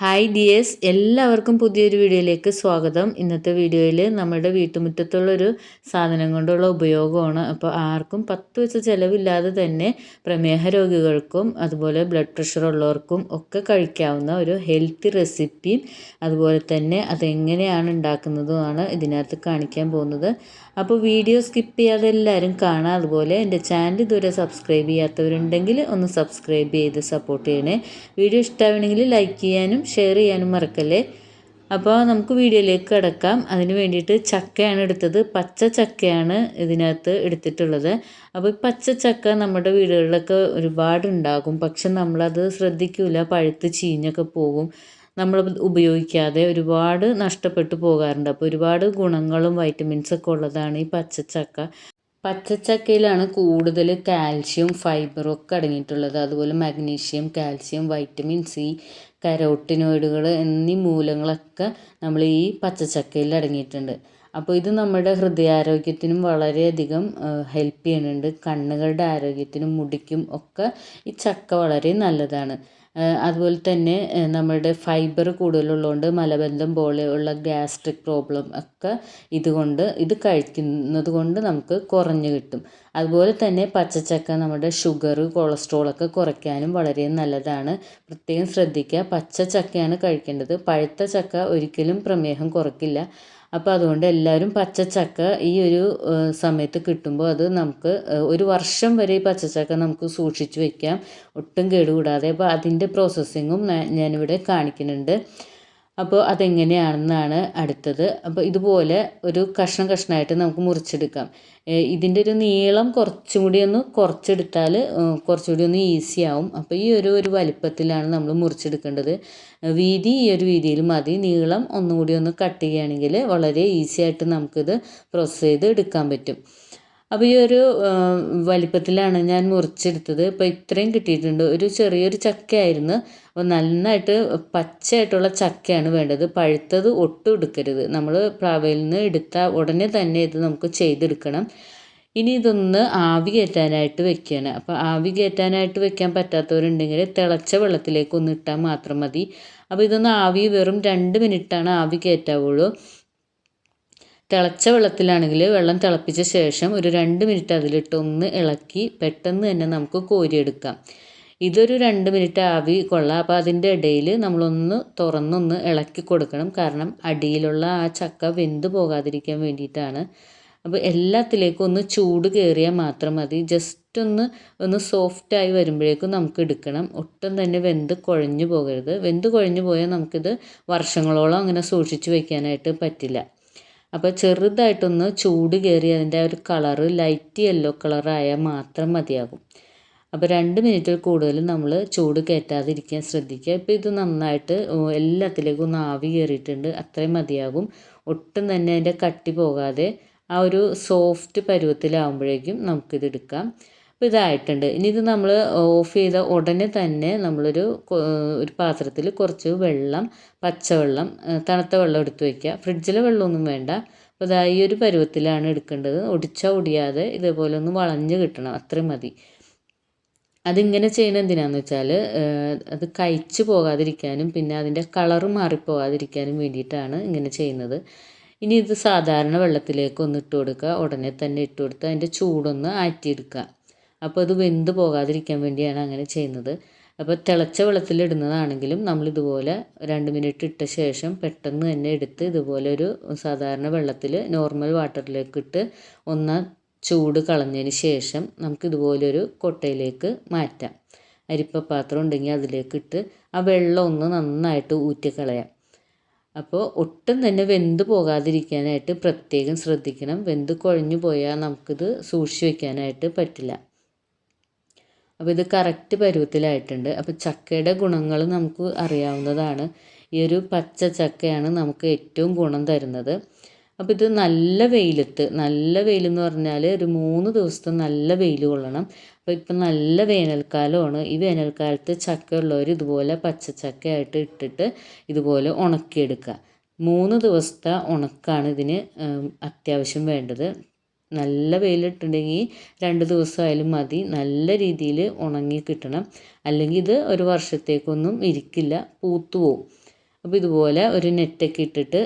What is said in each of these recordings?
Hi dears എല്ലാവർക്കും പുതിയൊരു വീഡിയോയിലേക്ക് സ്വാഗതം. ഇന്നത്തെ വീഡിയോയിൽ നമ്മുടെ വീട്ടുമുറ്റത്തുള്ളൊരു സാധനം കൊണ്ടുള്ള ഉപയോഗമാണ്. അപ്പോൾ ആർക്കും പത്ത് വെച്ച ചിലവില്ലാതെ തന്നെ പ്രമേഹ രോഗികൾക്കും അതുപോലെ ബ്ലഡ് പ്രഷർ ഉള്ളവർക്കും ഒക്കെ കഴിക്കാവുന്ന ഒരു ഹെൽത്തി റെസിപ്പി അതുപോലെ തന്നെ അതെങ്ങനെയാണ് ഉണ്ടാക്കുന്നതുമാണ് ഇതിനകത്ത് കാണിക്കാൻ പോകുന്നത്. അപ്പോൾ വീഡിയോ സ്കിപ്പ് ചെയ്യാതെ എല്ലാവരും കാണാം. അതുപോലെ എന്റെ ചാനൽ ഇതുവരെ സബ്സ്ക്രൈബ് ചെയ്യാത്തവരുണ്ടെങ്കിൽ ഒന്ന് സബ്സ്ക്രൈബ് ചെയ്ത് സപ്പോർട്ട് ചെയ്യണേ. വീഡിയോ ഇഷ്ടമാണെങ്കിൽ ലൈക്ക് ചെയ്യാനും ഷെയർ ചെയ്യാനും മറക്കല്ലേ? അപ്പോൾ നമുക്ക് വീഡിയോയിലേക്ക് കിടക്കാം. അതിന് വേണ്ടിയിട്ട് ചക്കയാണ് എടുത്തത്. പച്ച ചക്കയാണ് ഇതിനകത്ത് എടുത്തിട്ടുള്ളത്. അപ്പോൾ ഈ പച്ച ചക്ക നമ്മുടെ വീടുകളിലൊക്കെ ഒരുപാട് ഉണ്ടാകും പക്ഷെ നമ്മളത് ശ്രദ്ധിക്കില്ല പഴുത്ത് ചീഞ്ഞൊക്കെ പോകും. നമ്മൾ ഉപയോഗിക്കാതെ ഒരുപാട് നഷ്ടപ്പെട്ടു പോകാറുണ്ട്. അപ്പോൾ ഒരുപാട് ഗുണങ്ങളും വൈറ്റമിൻസൊക്കെ ഉള്ളതാണ് ഈ പച്ചച്ചക്ക പച്ചച്ചക്കയിലാണ് കൂടുതൽ കാൽഷ്യം ഫൈബറും ഒക്കെ അടങ്ങിയിട്ടുള്ളത്. അതുപോലെ മഗ്നീഷ്യം കാൽഷ്യം വൈറ്റമിൻ സി കരോട്ടിനോയിഡുകൾ എന്നീ മൂലങ്ങളൊക്കെ നമ്മൾ ഈ പച്ചച്ചക്കയിൽ അടങ്ങിയിട്ടുണ്ട്. അപ്പോൾ ഇത് നമ്മുടെ ഹൃദയാരോഗ്യത്തിനും വളരെയധികം ഹെൽപ്പ് ചെയ്യുന്നുണ്ട്. കണ്ണുകളുടെ ആരോഗ്യത്തിനും മുടിക്കും ഒക്കെ ഈ ചക്ക വളരെ നല്ലതാണ്. അതുപോലെ തന്നെ നമ്മളുടെ ഫൈബർ കൂടുതലുള്ളതുകൊണ്ട് മലബന്ധം പോലെയുള്ള ഗ്യാസ്ട്രിക് പ്രോബ്ലം ഒക്കെ ഇതുകൊണ്ട് ഇത് കഴിക്കുന്നത് കൊണ്ട് നമുക്ക് കുറഞ്ഞു കിട്ടും. അതുപോലെ തന്നെ പച്ചച്ചക്ക നമ്മുടെ ഷുഗർ കൊളസ്ട്രോൾ ഒക്കെ കുറയ്ക്കാനും വളരെ നല്ലതാണ്. പ്രത്യേകം ശ്രദ്ധിക്കുക. പച്ച ചക്കയാണ് കഴിക്കേണ്ടത്. പഴുത്ത ചക്ക ഒരിക്കലും പ്രമേഹം കുറയ്ക്കില്ല. അപ്പോൾ അതുകൊണ്ട് എല്ലാവരും പച്ചച്ചക്ക ഈ ഒരു സമയത്ത് കിട്ടുമ്പോൾ അത് നമുക്ക് ഒരു വർഷം വരെ ഈ പച്ചച്ചക്ക നമുക്ക് സൂക്ഷിച്ച് വെക്കാം. ഒട്ടും കേടുകൂടാതെ. അപ്പോൾ അതിന്റെ പ്രോസസ്സിങ്ങും ഞാനിവിടെ കാണിക്കുന്നുണ്ട്. അപ്പോൾ അതെങ്ങനെയാണെന്നാണ് അടുത്തത്. അപ്പോൾ ഇതുപോലെ ഒരു കഷ്ണം കഷ്ണമായിട്ട് നമുക്ക് മുറിച്ചെടുക്കാം. ഇതിന്റെ ഒരു നീളം കുറച്ചും കൂടി ഒന്ന് കുറച്ചെടുത്താൽ കുറച്ചുകൂടി ഒന്ന് ഈസി ആവും. അപ്പോൾ ഈ ഒരു ഒരു വലിപ്പത്തിലാണ് നമ്മൾ മുറിച്ചെടുക്കേണ്ടത്. വീതി ഈ ഒരു വീതിയിൽ മതി. നീളം ഒന്നും കൂടി ഒന്ന് കട്ട് ചെയ്യുകയാണെങ്കിൽ വളരെ ഈസി ആയിട്ട് നമുക്കിത് പ്രോസസ്സ് ചെയ്ത് എടുക്കാൻ പറ്റും. അപ്പോൾ ഈ ഒരു വലിപ്പത്തിലാണ് ഞാൻ മുറിച്ചെടുത്തത്. ഇപ്പോൾ ഇത്രയും കിട്ടിയിട്ടുണ്ട്. ഒരു ചെറിയൊരു ചക്കയായിരുന്നു. അപ്പോൾ നന്നായിട്ട് പച്ചയായിട്ടുള്ള ചക്കയാണ് വേണ്ടത്. പഴുത്തത് ഒട്ടും എടുക്കരുത്. നമ്മൾ പ്ലാവയിൽ നിന്ന് എടുത്ത ഉടനെ തന്നെ ഇത് നമുക്ക് ചെയ്തെടുക്കണം. ഇനി ഇതൊന്ന് ആവി കയറ്റാനായിട്ട് വെക്കുകയാണ് അപ്പോൾ ആവി കയറ്റാനായിട്ട് വെക്കാൻ പറ്റാത്തവരുണ്ടെങ്കിൽ തിളച്ച വെള്ളത്തിലേക്ക് ഒന്ന് ഇട്ടാൽ മാത്രം മതി. അപ്പോൾ ഇതൊന്ന് ആവി വെറും രണ്ട് മിനിറ്റാണ് ആവി കയറ്റാവുള്ളൂ. തിളച്ച വെള്ളത്തിലാണെങ്കിൽ വെള്ളം തിളപ്പിച്ച ശേഷം ഒരു രണ്ട് മിനിറ്റ് അതിലിട്ട് ഒന്ന് ഇളക്കി പെട്ടെന്ന് തന്നെ നമുക്ക് കോരിയെടുക്കാം. ഇതൊരു രണ്ട് മിനിറ്റ് ആവി കൊള്ളാം. അപ്പോൾ അതിന്റെ ഇടയിൽ നമ്മളൊന്ന് തുറന്നൊന്ന് ഇളക്കി കൊടുക്കണം. കാരണം അടിയിലുള്ള ആ ചക്ക വെന്ത് പോകാതിരിക്കാൻ വേണ്ടിയിട്ടാണ്. അപ്പോൾ എല്ലാത്തിലേക്കും ഒന്ന് ചൂട് കയറിയാൽ മാത്രം മതി. ജസ്റ്റ് ഒന്ന് ഒന്ന് സോഫ്റ്റായി വരുമ്പോഴേക്കും നമുക്ക് എടുക്കണം. ഒട്ടും തന്നെ വെന്ത് കുഴഞ്ഞു പോകരുത്. വെന്ത് കുഴഞ്ഞു പോയാൽ നമുക്കിത് വർഷങ്ങളോളം അങ്ങനെ സൂക്ഷിച്ച് വയ്ക്കാനായിട്ട് പറ്റില്ല. അപ്പോൾ ചെറുതായിട്ടൊന്ന് ചൂട് കയറി അതിന്റെ ഒരു കളറ് ലൈറ്റ് യെല്ലോ കളറായാൽ മാത്രം മതിയാകും. അപ്പോൾ രണ്ട് മിനിറ്റിൽ കൂടുതൽ നമ്മൾ ചൂട് കയറ്റാതിരിക്കാൻ ശ്രദ്ധിക്കുക. ഇപ്പോൾ ഇത് നന്നായിട്ട് എല്ലാത്തിലേക്കും ഒന്ന് ആവി കയറിയിട്ടുണ്ട് അത്രയും മതിയാകും. ഒട്ടും തന്നെ അതിന്റെ കട്ടി പോകാതെ ആ ഒരു സോഫ്റ്റ് പരുവത്തിലാവുമ്പോഴേക്കും നമുക്കിത് എടുക്കാം. അപ്പോൾ ഇതായിട്ടുണ്ട്. ഇനി ഇത് നമ്മൾ ഓഫ് ചെയ്ത ഉടനെ തന്നെ നമ്മളൊരു ഒരു പാത്രത്തിൽ കുറച്ച് വെള്ളം പച്ചവെള്ളം തണുത്ത വെള്ളം എടുത്ത് വയ്ക്കുക ഫ്രിഡ്ജിലെ വെള്ളമൊന്നും വേണ്ട. അപ്പോൾ ഇതാ ഈ ഒരു പരുവത്തിലാണ് എടുക്കേണ്ടത്. ഒടിച്ചാൽ ഒടിയാതെ ഇതേപോലെ ഒന്ന് വളഞ്ഞ് കിട്ടണം. അത്രയും മതി. അതിങ്ങനെ ചെയ്യുന്നത് എന്തിനാണെന്ന് വെച്ചാൽ അത് കഴിച്ചു പോകാതിരിക്കാനും പിന്നെ അതിന്റെ കളറ് മാറിപ്പോകാതിരിക്കാനും വേണ്ടിയിട്ടാണ് ഇങ്ങനെ ചെയ്യുന്നത്. ഇനി ഇത് സാധാരണ വെള്ളത്തിലേക്ക് ഒന്ന് ഇട്ട് കൊടുക്കുക. ഉടനെ തന്നെ ഇട്ട് കൊടുത്ത് അതിന്റെ ചൂടൊന്ന് ആറ്റിയെടുക്കുക. അപ്പോൾ അത് വെന്ത് പോകാതിരിക്കാൻ വേണ്ടിയാണ് അങ്ങനെ ചെയ്യുന്നത്. അപ്പോൾ തിളച്ച വെള്ളത്തിലിടുന്നതാണെങ്കിലും നമ്മൾ ഇതുപോലെ രണ്ട് മിനിറ്റ് ഇട്ട ശേഷം പെട്ടെന്ന് തന്നെ എടുത്ത് ഇതുപോലെ ഒരു സാധാരണ വെള്ളത്തിൽ നോർമൽ വാട്ടറിലേക്ക് ഇട്ട് ഒന്ന് ചൂട് കളഞ്ഞതിന് ശേഷം നമുക്ക് ഇതുപോലൊരു കൊട്ടയിലേക്ക് മാറ്റാം. അരിപ്പ പാത്രം ഉണ്ടെങ്കിൽ അതിലേക്ക് ഇട്ട് ആ വെള്ളം ഒന്ന് നന്നായിട്ട് ഊറ്റിക്കളയാം അപ്പോൾ ഒട്ടും തന്നെ വെന്ത് പോകാതിരിക്കാനായിട്ട് പ്രത്യേകം ശ്രദ്ധിക്കണം. വെന്ത് കുഴഞ്ഞു പോയാൽ നമുക്കിത് സൂക്ഷിച്ച് വയ്ക്കാനായിട്ട് പറ്റില്ല. അപ്പോൾ ഇത് കറക്റ്റ് പരുവത്തിലായിട്ടുണ്ട്. അപ്പോൾ ചക്കയുടെ ഗുണങ്ങൾ നമുക്ക് അറിയാവുന്നതാണ്. ഈ ഒരു പച്ച ചക്കയാണ് നമുക്ക് ഏറ്റവും ഗുണം തരുന്നത്. അപ്പോൾ ഇത് നല്ല വെയിലത്ത് നല്ല വെയിലെന്ന് പറഞ്ഞാൽ ഒരു മൂന്ന് ദിവസത്തെ നല്ല വെയിൽ കൊള്ളണം. അപ്പോൾ ഇപ്പം നല്ല വേനൽക്കാലമാണ്. ഈ വേനൽക്കാലത്ത് ചക്ക ഉള്ളവർ ഇതുപോലെ പച്ചച്ചക്കയായിട്ട് ഇട്ടിട്ട് ഇതുപോലെ ഉണക്കിയെടുക്കുക. മൂന്ന് ദിവസത്തെ ഉണക്കാണ് ഇതിന് അത്യാവശ്യം വേണ്ടത്. നല്ല വെയിലിട്ടുണ്ടെങ്കിൽ രണ്ട് ദിവസമായാലും മതി. നല്ല രീതിയിൽ ഉണങ്ങി കിട്ടണം. അല്ലെങ്കിൽ ഇത് ഒരു വർഷത്തേക്കൊന്നും ഇരിക്കില്ല പൂത്തു പോവും. അപ്പോൾ ഇതുപോലെ ഒരു നെറ്റൊക്കെ ഇട്ടിട്ട്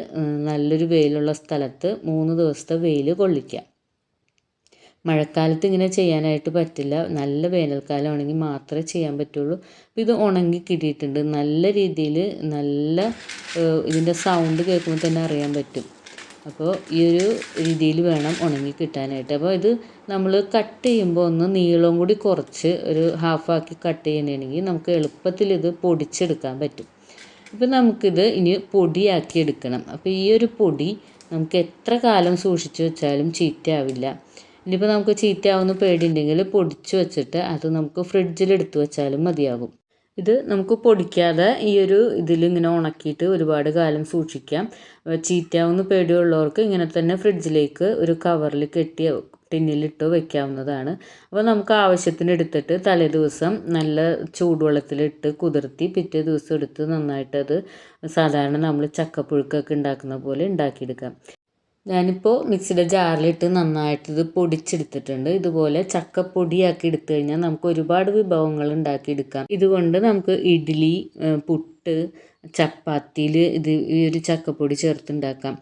നല്ലൊരു വെയിലുള്ള സ്ഥലത്ത് മൂന്ന് ദിവസത്തെ വെയിൽ കൊള്ളിക്കുക. മഴക്കാലത്ത് ഇങ്ങനെ ചെയ്യാനായിട്ട് പറ്റില്ല. നല്ല വേനൽക്കാലമാണെങ്കിൽ മാത്രമേ ചെയ്യാൻ പറ്റുള്ളൂ. അപ്പോൾ ഇത് ഉണങ്ങി കിട്ടിയിട്ടുണ്ട്. നല്ല രീതിയിൽ നല്ല ഇതിന്റെ സൗണ്ട് കേൾക്കുമ്പോൾ തന്നെ അറിയാൻ പറ്റും. അപ്പോൾ ഈ ഒരു രീതിയിൽ വേണം ഉണങ്ങി കിട്ടാനായിട്ട്. അപ്പോൾ ഇത് നമ്മൾ കട്ട് ചെയ്യുമ്പോൾ ഒന്ന് നീളം കൂടി കുറച്ച് ഒരു ഹാഫാക്കി കട്ട് ചെയ്യണമെങ്കിൽ നമുക്ക് എളുപ്പത്തിൽ ഇത് പൊടിച്ചെടുക്കാൻ പറ്റും. അപ്പോൾ നമുക്കിത് ഇനി പൊടിയാക്കി എടുക്കണം. അപ്പോൾ ഈ ഒരു പൊടി നമുക്ക് എത്ര കാലം സൂക്ഷിച്ചു വെച്ചാലും ചീത്തയാവില്ല. ഇനിയിപ്പോൾ നമുക്ക് ചീത്തയാവുന്ന പേടിയുണ്ടെങ്കിൽ പൊടിച്ച് വെച്ചിട്ട് അത് നമുക്ക് ഫ്രിഡ്ജിൽ എടുത്തു വെച്ചാലും മതിയാകും. ഇത് നമുക്ക് പൊടിക്കാതെ ഈ ഒരു ഇതിൽ ഇങ്ങനെ ഉണക്കിയിട്ട് ഒരുപാട് കാലം സൂക്ഷിക്കാം. ചീറ്റാവുന്ന പേടിയുള്ളവർക്ക് ഇങ്ങനെ തന്നെ ഫ്രിഡ്ജിലേക്ക് ഒരു കവറിൽ കെട്ടി ടിന്നിലിട്ട് വെക്കാവുന്നതാണ്. അപ്പോൾ നമുക്ക് ആവശ്യത്തിന് എടുത്തിട്ട് തലേ ദിവസം നല്ല ചൂടുവെള്ളത്തിലിട്ട് കുതിർത്തി പിറ്റേ ദിവസം എടുത്ത് നന്നായിട്ടത് സാധാരണ നമ്മൾ ചക്കപ്പുഴുക്കൊക്കെ ഉണ്ടാക്കുന്ന പോലെ ഉണ്ടാക്കിയെടുക്കാം. ഞാനിപ്പോൾ മിക്സിയുടെ ജാറിലിട്ട് നന്നായിട്ട് ഇത് പൊടിച്ചെടുത്തിട്ടുണ്ട്. ഇതുപോലെ ചക്കപ്പൊടിയാക്കി എടുത്തു കഴിഞ്ഞാൽ നമുക്ക് ഒരുപാട് വിഭവങ്ങൾ ഉണ്ടാക്കിയെടുക്കാം. ഇതുകൊണ്ട് നമുക്ക് ഇഡ്ഡലി പുട്ട് ചപ്പാത്തിയിൽ ഇത് ഈ ഒരു ചക്കപ്പൊടി ചേർത്തുണ്ടാക്കാം.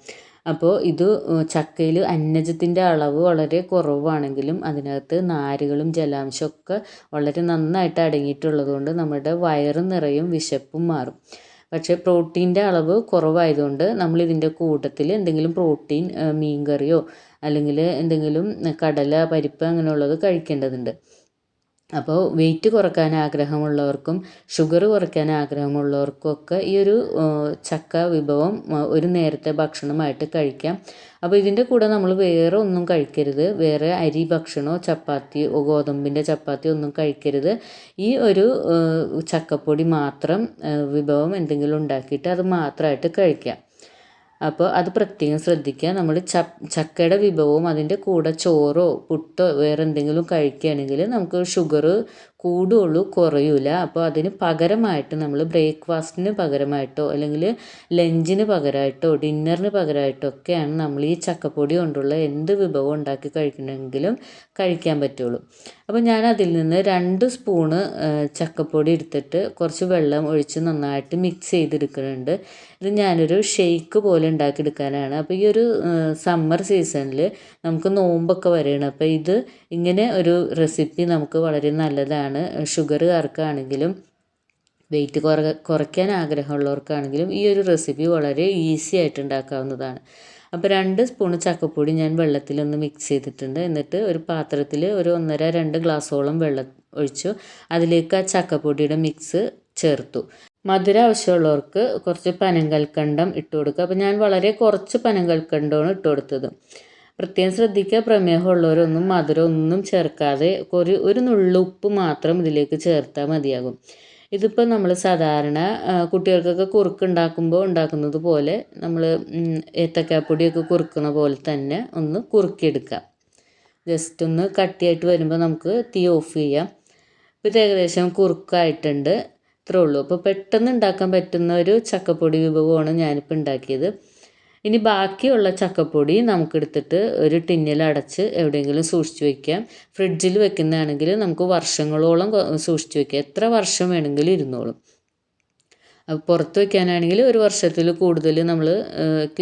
അപ്പോൾ ഇത് ചക്കയിൽ അന്നജത്തിന്റെ അളവ് വളരെ കുറവാണെങ്കിലും അതിനകത്ത് നാരുകളും ജലാംശമൊക്കെ വളരെ നന്നായിട്ട് അടങ്ങിയിട്ടുള്ളത് കൊണ്ട് നമ്മുടെ വയറ് നിറയും വിശപ്പും മാറും. പക്ഷേ പ്രോട്ടീന്റെ അളവ് കുറവായതുകൊണ്ട് നമ്മൾ ഇതിന്റെ കൂട്ടത്തിൽ എന്തെങ്കിലും പ്രോട്ടീൻ മീൻ കറിയോ അല്ലെങ്കിൽ എന്തെങ്കിലും കടല പരിപ്പ് അങ്ങനെയുള്ളത് കഴിക്കേണ്ടതുണ്ട്. അപ്പോൾ വെയിറ്റ് കുറയ്ക്കാൻ ആഗ്രഹമുള്ളവർക്കും ഷുഗർ കുറയ്ക്കാൻ ആഗ്രഹമുള്ളവർക്കും ഒക്കെ ഈ ഒരു ചക്ക വിഭവം ഒരു നേരത്തെ ഭക്ഷണമായിട്ട് കഴിക്കാം. അപ്പോൾ ഇതിന്റെ കൂടെ നമ്മൾ വേറെ ഒന്നും കഴിക്കരുത്. വേറെ അരി ഭക്ഷണമോ ചപ്പാത്തി ഗോതമ്പിന്റെ ചപ്പാത്തി ഒന്നും കഴിക്കരുത്. ഈ ഒരു ചക്കപ്പൊടി മാത്രം വിഭവം എന്തെങ്കിലും ഉണ്ടാക്കിയിട്ട് അത് മാത്രമായിട്ട് കഴിക്കാം. അപ്പോൾ അത് പ്രത്യേകം ശ്രദ്ധിക്കുക. നമ്മൾ ച ചക്കയുടെ വിഭവവും അതിന്റെ കൂടെ ചോറോ പുട്ടോ വേറെ എന്തെങ്കിലും കഴിക്കുകയാണെങ്കിൽ നമുക്ക് ഷുഗർ കൂടുകയുള്ളൂ കുറയൂല. അപ്പോൾ അതിന് പകരമായിട്ട് നമ്മൾ ബ്രേക്ക്ഫാസ്റ്റിന് പകരമായിട്ടോ അല്ലെങ്കിൽ ലഞ്ചിന് പകരമായിട്ടോ ഡിന്നറിന് പകരമായിട്ടോ ഒക്കെയാണ് നമ്മൾ ഈ ചക്കപ്പൊടി കൊണ്ടുള്ള എന്ത് വിഭവം ഉണ്ടാക്കി കഴിക്കണമെങ്കിലും കഴിക്കാൻ പറ്റുള്ളൂ. അപ്പോൾ ഞാൻ അതിൽ നിന്ന് രണ്ട് സ്പൂണ് ചക്കപ്പൊടി എടുത്തിട്ട് കുറച്ച് വെള്ളം ഒഴിച്ച് നന്നായിട്ട് മിക്സ് ചെയ്തെടുക്കുന്നുണ്ട്. ഇത് ഞാനൊരു ഷെയ്ക്ക് പോലെ ഉണ്ടാക്കിയെടുക്കാനാണ്. അപ്പോൾ ഈ ഒരു സമ്മർ സീസണിൽ നമുക്ക് നോമ്പൊക്കെ വരികയാണ് അപ്പോൾ ഇത് ഇങ്ങനെ ഒരു റെസിപ്പി നമുക്ക് വളരെ നല്ലതാണ്. ഷുഗറുകാർക്കാണെങ്കിലും വെയിറ്റ് കുറ കുറയ്ക്കാൻ ആഗ്രഹമുള്ളവർക്കാണെങ്കിലും ഈ ഒരു റെസിപ്പി വളരെ ഈസി ആയിട്ട് ഉണ്ടാക്കാവുന്നതാണ്. അപ്പോൾ രണ്ട് സ്പൂൺ ചക്കപ്പൊടി ഞാൻ വെള്ളത്തിലൊന്ന് മിക്സ് ചെയ്തിട്ടുണ്ട്. എന്നിട്ട് ഒരു പാത്രത്തിൽ ഒരു ഒന്നര രണ്ട് ഗ്ലാസ്സോളം വെള്ളം ഒഴിച്ചു. അതിലേക്ക് ആ ചക്കപ്പൊടിയുടെ മിക്സ് ചേർത്തു. മധുര ആവശ്യമുള്ളവർക്ക് കുറച്ച് പനങ്കൽക്കണ്ടം ഇട്ട് കൊടുക്കുക അപ്പോൾ ഞാൻ വളരെ കുറച്ച് പനങ്കൽക്കണ്ടമാണ് ഇട്ട് കൊടുത്തത് പ്രത്യേകം ശ്രദ്ധിക്കുക. പ്രമേഹമുള്ളവരൊന്നും മധുരം ഒന്നും ചേർക്കാതെ ഒരു ഒരു നുള്ളുപ്പ് മാത്രം ഇതിലേക്ക് ചേർത്താൽ മതിയാകും. ഇതിപ്പോൾ നമ്മൾ സാധാരണ കുട്ടികൾക്കൊക്കെ കുറുക്ക് ഉണ്ടാക്കുമ്പോൾ ഉണ്ടാക്കുന്നത് പോലെ നമ്മൾ ഏത്തക്കാപ്പൊടിയൊക്കെ കുറുക്കുന്ന പോലെ തന്നെ ഒന്ന് കുറുക്കിയെടുക്കാം ജസ്റ്റ് ഒന്ന് കട്ടിയായിട്ട് വരുമ്പോൾ നമുക്ക് തീ ഓഫ് ചെയ്യാം. ഇപ്പോൾ ഇത് ഏകദേശം കുറുക്കായിട്ടുണ്ട്. ഇത്രേ ഉള്ളൂ. അപ്പോൾ പെട്ടെന്ന് ഉണ്ടാക്കാൻ പറ്റുന്ന ഒരു ചക്കപ്പൊടി വിഭവമാണ് ഞാനിപ്പോൾ ഉണ്ടാക്കിയത്. ഇനി ബാക്കിയുള്ള ചക്കപ്പൊടി നമുക്കെടുത്തിട്ട് ഒരു ടിന്നിൽ അടച്ച് എവിടെയെങ്കിലും സൂക്ഷിച്ച് വയ്ക്കാം ഫ്രിഡ്ജിൽ വെക്കുന്നതാണെങ്കിൽ നമുക്ക് വർഷങ്ങളോളം സൂക്ഷിച്ച് വയ്ക്കാം എത്ര വർഷം വേണമെങ്കിലും ഇരുന്നോളും. പുറത്ത് വയ്ക്കാനാണെങ്കിൽ ഒരു വർഷത്തിൽ കൂടുതൽ നമ്മൾ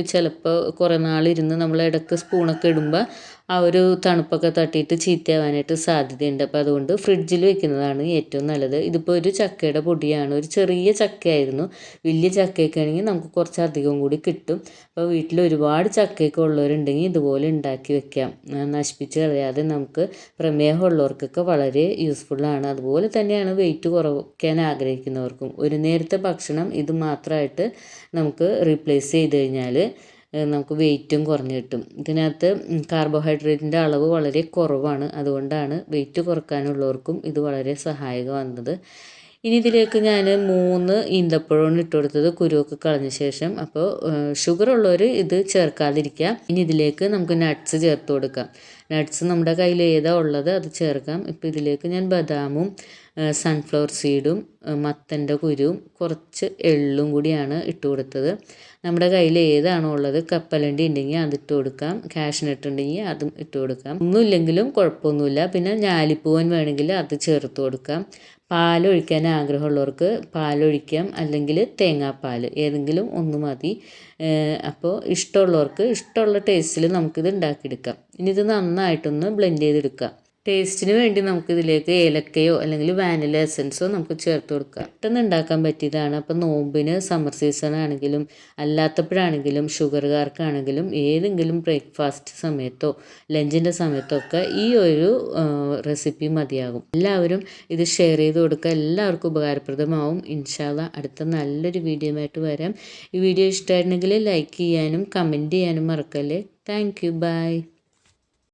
ചിലപ്പോൾ കുറേ നാളിരുന്ന് നമ്മൾ ഇടയ്ക്ക് സ്പൂണൊക്കെ ഇടുമ്പോൾ ആ ഒരു തണുപ്പൊക്കെ തട്ടിയിട്ട് ചീത്തയാവാനായിട്ട് സാധ്യതയുണ്ട്. അപ്പോൾ അതുകൊണ്ട് ഫ്രിഡ്ജിൽ വെക്കുന്നതാണ് ഏറ്റവും നല്ലത്. ഇതിപ്പോൾ ഒരു ചക്കയുടെ പൊടിയാണ്. ഒരു ചെറിയ ചക്കയായിരുന്നു. വലിയ ചക്കയൊക്കെ ആണെങ്കിൽ നമുക്ക് കുറച്ച് അധികം കൂടി കിട്ടും. അപ്പോൾ വീട്ടിൽ ഒരുപാട് ചക്കയൊക്കെ ഉള്ളവരുണ്ടെങ്കിൽ ഇതുപോലെ ഉണ്ടാക്കി വെക്കാം. നശിപ്പിച്ച് കളയാതെ നമുക്ക് പ്രമേഹം ഉള്ളവർക്കൊക്കെ വളരെ യൂസ്ഫുള്ളാണ് അതുപോലെ തന്നെയാണ് വെയിറ്റ് കുറയ്ക്കാൻ ആഗ്രഹിക്കുന്നവർക്കും. ഒരു നേരത്തെ ഭക്ഷണം ഇത് മാത്രമായിട്ട് നമുക്ക് റീപ്ലേസ് ചെയ്ത് കഴിഞ്ഞാൽ നമുക്ക് വെയിറ്റും കുറഞ്ഞ് കിട്ടും. ഇതിനകത്ത് കാർബോഹൈഡ്രേറ്റിന്റെ അളവ് വളരെ കുറവാണ്. അതുകൊണ്ടാണ് വെയിറ്റ് കുറക്കാനുള്ളവർക്കും ഇത് വളരെ സഹായകമാകുന്നത്. ഇനി ഇതിലേക്ക് ഞാൻ മൂന്ന് ഈന്തപ്പഴമാണ് ഇട്ട് കൊടുത്തത്. കുരുവൊക്കെ കളഞ്ഞ ശേഷം. അപ്പോൾ ഷുഗർ ഉള്ളവർ ഇത് ചേർക്കാതിരിക്കാം. ഇനി ഇതിലേക്ക് നമുക്ക് നട്ട്സ് ചേർത്ത് കൊടുക്കാം. നട്ട്സ് നമ്മുടെ കയ്യിൽ ഏതാ ഉള്ളത് അത് ചേർക്കാം. ഇപ്പോൾ ഇതിലേക്ക് ഞാൻ ബദാമും സൺഫ്ലവർ സീഡും മത്തന്റെ കുരുവും കുറച്ച് എള്ളും കൂടിയാണ് ഇട്ട് കൊടുത്തത്. നമ്മുടെ കയ്യിൽ ഏതാണോ ഉള്ളത് കപ്പലണ്ടി ഉണ്ടെങ്കിൽ അത് ഇട്ട് കൊടുക്കാം. കാഷ്നട്ട് ഉണ്ടെങ്കിൽ അതും ഇട്ട് കൊടുക്കാം. ഒന്നുമില്ലെങ്കിലും കുഴപ്പമൊന്നുമില്ല. പിന്നെ ഞാലിപ്പൂവൻ വേണമെങ്കിൽ അത് ചേർത്ത് കൊടുക്കാം. പാലൊഴിക്കാൻ ആഗ്രഹമുള്ളവർക്ക് പാലൊഴിക്കാം. അല്ലെങ്കിൽ തേങ്ങാപ്പാൽ ഏതെങ്കിലും ഒന്ന് മതി. അപ്പോൾ ഇഷ്ടമുള്ളവർക്ക് ഇഷ്ടമുള്ള ടേസ്റ്റിൽ നമുക്കിത് ഉണ്ടാക്കിയെടുക്കാം. ഇനി ഇത് നന്നായിട്ടൊന്ന് ബ്ലെൻഡ് ചെയ്തെടുക്കാം. ടേസ്റ്റിന് വേണ്ടി നമുക്ക് ഇതിലേക്ക് ഏലക്കയോ അല്ലെങ്കിൽ വാനില എസൻസോ നമുക്ക് ചേർത്ത് കൊടുക്കാം. പെട്ടെന്ന് ഉണ്ടാക്കാൻ പറ്റിയതാണ്. അപ്പോൾ നോമ്പിന് സമ്മർ സീസൺ ആണെങ്കിലും അല്ലാത്തപ്പോഴാണെങ്കിലും ഷുഗറുകാർക്കാണെങ്കിലും ഏതെങ്കിലും ബ്രേക്ക്ഫാസ്റ്റ് സമയത്തോ ലഞ്ചിന്റെ സമയത്തോ ഒക്കെ ഈ ഒരു റെസിപ്പി മതിയാകും. എല്ലാവരും ഇത് ഷെയർ ചെയ്ത് കൊടുക്കുക. എല്ലാവർക്കും ഉപകാരപ്രദമാവും. ഇൻഷാല്ല അടുത്ത നല്ലൊരു വീഡിയോ ആയിട്ട് വരാം. ഈ വീഡിയോ ഇഷ്ടമായിരുന്നെങ്കിൽ ലൈക്ക് ചെയ്യാനും കമന്റ് ചെയ്യാനും മറക്കല്ലേ. Thank you by